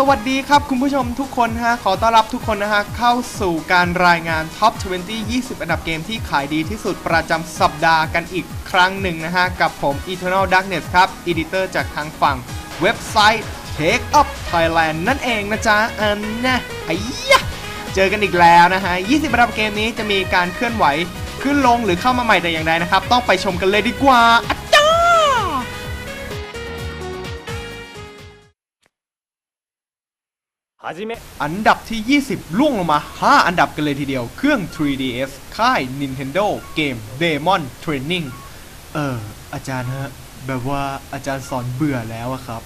สวัสดีครับคุณผู้ชมทุกคนฮะขอต้อนรับทุกคนนะฮะเข้าสู่การรายงาน Top 20 20 อันดับเกมที่ขายดีที่สุดประจำสัปดาห์กันอีกครั้งหนึ่งนะฮะ กับผม Eternal Darkness ครับอีดิเตอร์จากทางฝั่งเว็บไซต์ Take Up Thailand นั่นเองนะจ๊ะอันนะไอ้ยะเจอกันอีกแล้วนะฮะ 20 อันดับเกมนี้จะมีการเคลื่อนไหว ขึ้นลงหรือเข้ามาใหม่แต่อย่างใดนะครับ ต้องไปชมกันเลยดีกว่า อันดับที่ 20 ล่วงลงมา 5 อันดับกันเลยทีเดียว เครื่อง 3DS ค่าย Nintendo เกม Demon Training เออ อาจารย์ฮะ แบบว่าอาจารย์สอนเบื่อแล้วอะครับ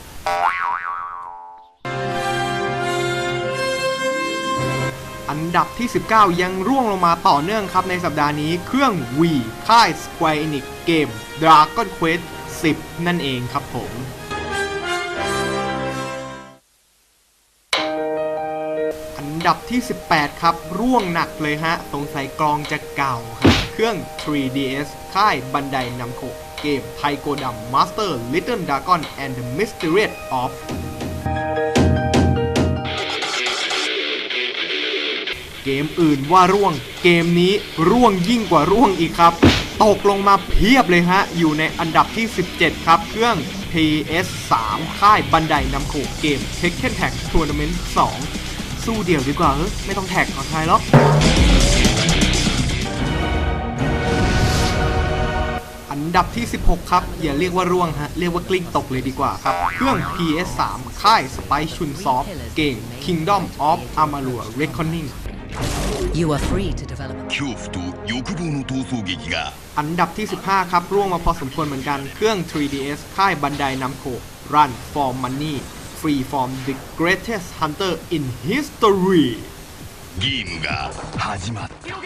อันดับที่ 19 ยังร่วงลงมาต่อเนื่องครับในสัปดาห์นี้เครื่อง Wii ค่าย Square Enix เกม Dragon Quest 10 นั่นเองครับผม ดับที่ 18 ครับ ร่วงหนักเลยฮะสงสัยกลองจะเก่าครับ เครื่อง 3DS ค่ายบันไดนำโคเกมไทโกดัม Master Little Dragon and the Mysterious of เกมอื่นว่าร่วง เกมนี้ร่วงยิ่งกว่าร่วงอีกครับ ตกลงมาเพียบเลยฮะ อยู่ในอันดับที่ 17 ครับ เครื่อง PS3 ค่ายบันไดนำโขเกม Tekken Tag Tournament 2 สู้เดี่ยวดีกว่าเออไม่ต้องแท็กของใครหรอก อันดับที่ 16 ครับ อย่าเรียกว่าร่วงฮะ เรียกว่ากลิ้งตกเลยดีกว่าครับ เครื่อง PS3 ค่าย Spy Chun Soft เกม Kingdom of Amalur Reckoning You are free to develop a 恐怖と欲望の逃走劇が อันดับที่ 15 ครับ ร่วงมาพอสมควรเหมือนกัน เครื่อง 3DS ค่ายบันไดนำโค Run for Money Free from the Greatest Hunter in History ゲームが始まった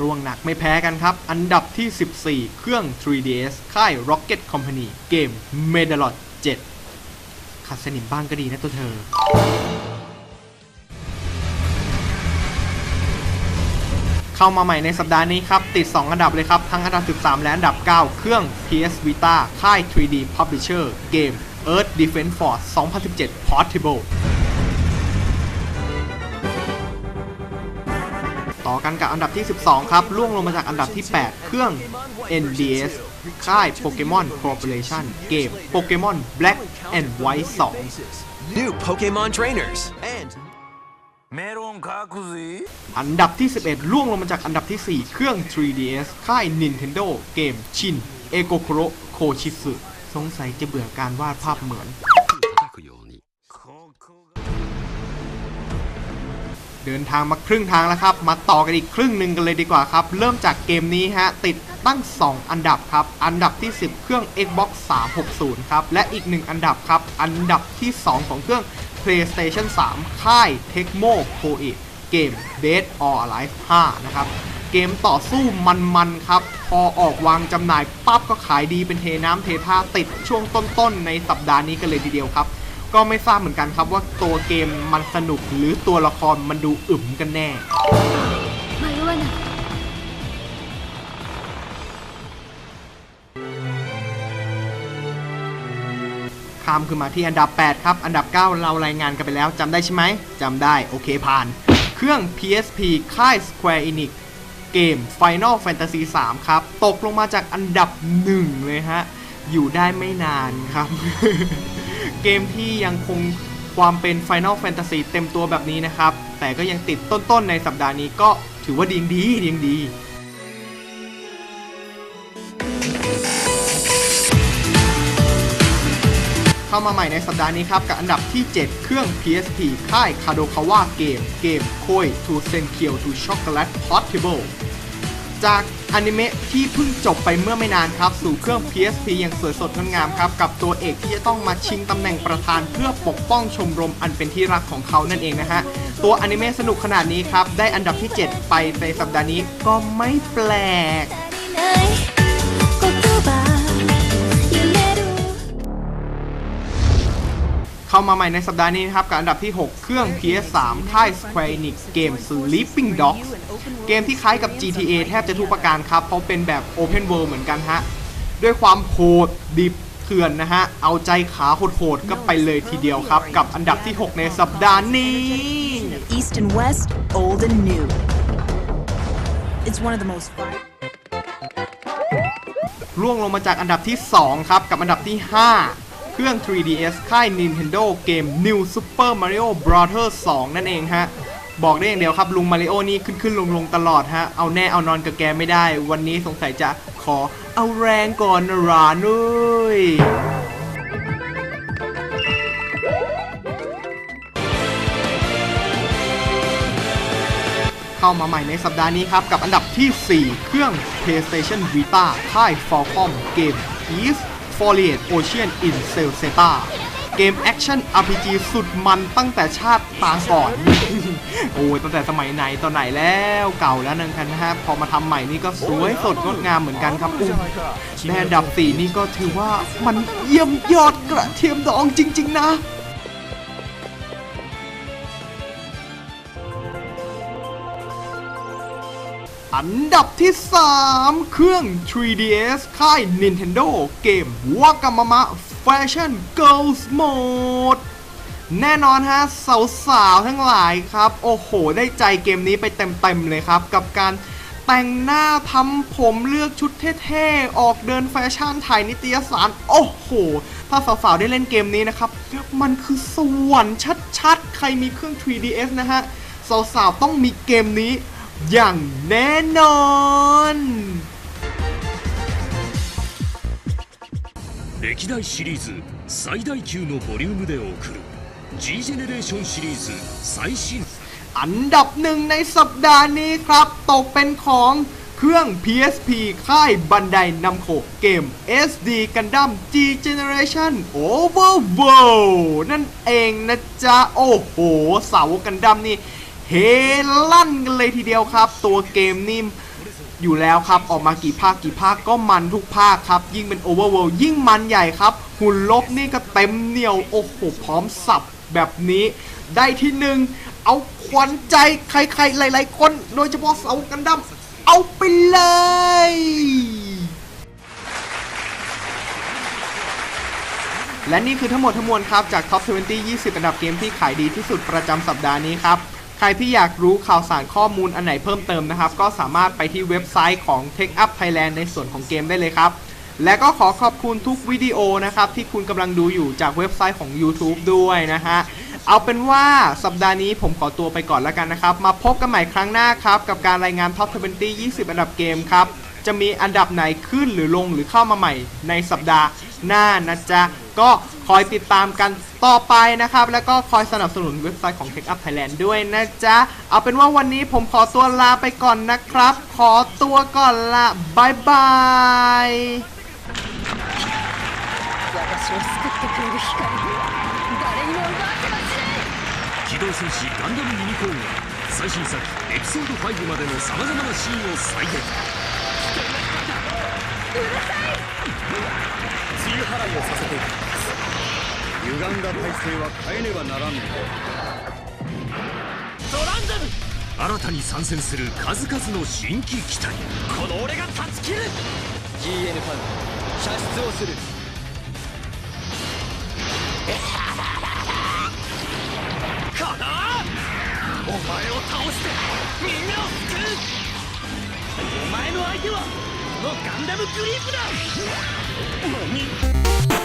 ร่วงหนักไม่แพ้กันครับ อันดับที่ 14 เครื่อง 3DS ค่าย Rocket Company เกม Medalot 7 ขัดสนิมบ้างก็ดีนะตัวเธอ เข้ามาใหม่ในสัปดาห์นี้ครับ ติด 2 อันดับเลยครับ ทั้งอันดับ 13 และอันดับ 9 เครื่อง PS Vita ค่าย 3D Publisher เกม Earth Defense Force 2017 Portable ต่อกันกับอันดับที่ 12 ครับล่วงลงมาจากอันดับที่ 8 เครื่อง NDS ค่าย Pokemon Corporation เกม Pokemon Black and White 2 New Pokemon trainers and เมรอนคาคุซิอันดับที่ 11 ล่วงลงมาจากอันดับที่ 4 เครื่อง 3DS ค่าย Nintendo เกมชิน เอโกโครโคชิสึสงสัยจะเบื่อการวาดภาพเหมือน เดินทางมาครึ่งทางแล้วครับ มาต่อกันอีกครึ่งหนึ่งกันเลยดีกว่าครับ เริ่มจากเกมนี้ฮะ ติดตั้ง 2 อันดับครับ อันดับที่ 10 เครื่อง Xbox 360 ครับ และอีก 1 อันดับครับ อันดับที่ 2 ของเครื่อง PlayStation 3 ค่าย Tecmo Koei เกม Dead or Alive 5 นะครับ เกมต่อสู้มันๆครับ พอออกวางจำหน่ายปั๊บก็ขายดีเป็นเทน้ำเทท่าติดช่วงต้นๆ ในสัปดาห์นี้กันเลยทีเดียวครับ ก็ไม่ทราบเหมือนกันครับว่าตัวเกมมันสนุกหรือตัวละครมันดูอึมกันแน่ ข้ามขึ้นมาที่อันดับ 8 ครับ อันดับ 9 เรารายงานกันไปแล้วจำได้ใช่ไหมจำได้โอเคผ่าน เครื่อง PSP ค่าย Square Enix เกม Final Fantasy 3 ครับ ตกลงมาจากอันดับ 1 เลยฮะ อยู่ได้ไม่นานครับ เกมที่ยังคงความเป็น Final Fantasy เต็มตัวแบบนี้นะครับ แต่ก็ยังติดต้นๆในสัปดาห์นี้ก็ถือว่าดีดีดีดี เข้ามาใหม่ในสัปดาห์นี้ครับ กับอันดับที่ 7 เครื่อง PSP ค่าย Kadokawa Game เกม Koi to Senkyo to Chocolate Portable จากอนิเมะที่เพิ่งจบไปเมื่อไม่นานครับ สู่เครื่อง PSP อย่างสวยสดงดงามครับ กับตัวเอกที่จะต้องมาชิงตำแหน่งประธานเพื่อปกป้องชมรมอันเป็นที่รักของเขานั่นเองนะฮะ ตัวอนิเมะสนุกขนาดนี้ครับ ได้อันดับที่ 7 ไปในสัปดาห์นี้ก็ไม่แปลก เข้ามาใหม่ในสัปดาห์นี้นะครับ กับอันดับที่ 6 เครื่อง PS3 ค่าย Square Enix เกม Sleeping Dogs เกมที่คล้ายกับ GTA แทบจะทุกประการครับ เพราะเป็นแบบ Open World เหมือนกันฮะ ด้วยความโหดดิบคือถื่อนนะฮะ เอาใจขาโหดๆก็ไปเลยทีเดียวครับ กับอันดับที่ 6 ในสัปดาห์นี้ East and West, old and new. It's one of the most vibrant. ร่วงลงมาจากอันดับที่ 2 ครับ กับอันดับที่ 5 เครื่อง 3DS ค่าย Nintendo เกม New Super Mario Bros. 2 นั่นเองฮะ บอกได้อย่างเดียวครับลุงมาริโอนี่ขึ้นขึ้นลงลงตลอดฮะ เอาแน่เอานอนกับแกไม่ได้ วันนี้สงสัยจะขอเอาแรงก่อนนะรานุ้ยเข้ามาใหม่ในสัปดาห์นี้ครับ กับอันดับที่ 4 เครื่อง PlayStation Vita ค่าย Falcom เกม East f o l i a t Ocean in c e l z e t a เกมแอคชั่น RPG สุดมันตั้งแต่ชาติตาก่อน โอ้ยตั้งแต่สมัยไหนตอนไหนแล้วเก่าแล้วนะครับนะฮะ พอมาทำใหม่นี่ก็สวยสดงดงามเหมือนกันครับอุ้มแม่ดับสีนี่ก็ถือว่ามันเยี่ยมยอดกระเทียมดองจริง ๆ นะ อันดับที่ 3 เครื่อง 3DS ค่าย Nintendo เกม Wagamama Fashion Girls Mode แน่นอนฮะสาวๆทั้งหลายครับ โอ้โห ได้ใจเกมนี้ไปเต็มๆเลยครับ กับการแต่งหน้าทำผมเลือกชุดเท่ๆ ออกเดินแฟชั่นถ่ายนิตยสาร โอ้โห ถ้าสาวๆ ได้เล่นเกมนี้นะครับ มันคือสวรรค์ชัดๆ ใครมีเครื่อง 3DS นะฮะ สาวๆ ต้องมีเกมนี้ อย่างแน่นอน 歴代シリーズ最大級のボリュームで送る G ジェネレーションシリーズ最新 อันดับหนึ่งในสัปดาห์นี้ครับ ตกเป็นของเครื่อง PSP ค่ายบันไดนำโขเกม SD Gundam G Generation Overworld นั่นเองนะจ๊ะ โอ้โห สาวกกันดั้มนี่ เฮ ลั่นกันเลยทีเดียวครับ ตัวเกมนี่อยู่แล้วครับ ออกมากี่ภาคกี่ภาคก็มันทุกภาคครับ ยิ่งเป็น Overworld ยิ่งมันใหญ่ครับ หุ่นลบนี่ก็เต็มเหนียว โอ้โห พร้อมสับแบบนี้ได้ที่หนึ่งเอาขวัญใจใครๆ หลายๆ คน โดยเฉพาะเสากันดั้มเอาไปเลยและนี่คือทั้งหมดทั้งมวลครับ จาก Top 20 20 อันดับเกมที่ขายดีที่สุดประจำสัปดาห์นี้ครับ ใครที่อยากรู้ข่าวสารข้อมูลอันไหนเพิ่มเติมนะครับ ก็สามารถไปที่เว็บไซต์ของ Take Up Thailand ในส่วนของเกมได้เลยครับ และก็ขอขอบคุณทุกวิดีโอนะครับ ที่คุณกำลังดูอยู่จากเว็บไซต์ของ YouTube ด้วยนะฮะ เอาเป็นว่าสัปดาห์นี้ผมขอตัวไปก่อนแล้วกันนะครับ มาพบกันใหม่ครั้งหน้าครับ กับการรายงาน Top 20 20 อันดับเกมครับ จะมีอันดับไหนขึ้นหรือลงหรือเข้ามาใหม่ในสัปดาห์หน้านะจ๊ะ ก็คอยติดตามกันต่อไปนะครับ แล้วก็คอยสนับสนุนเว็บไซต์ของ Tech Up Thailand ด้วยนะจ๊ะ เอาเป็นว่าวันนี้ผมขอตัวลาไปก่อนนะครับ ขอตัวก่อนละบายบาย 私を救ってくれる光誰にも奪ってはしない機動戦士ガンダムユニコーンが最新作エピソード5までのさまざまなシーンを再現梅雨 払いをさせていただきます歪んだ体制は変えねばならんのだ新たに参戦する数々の新規機体。この俺が断ち切る。GN ファン射出をする。かなお前を倒してみんなを救う。お前の相手はこのガンダムグリープだ猛音。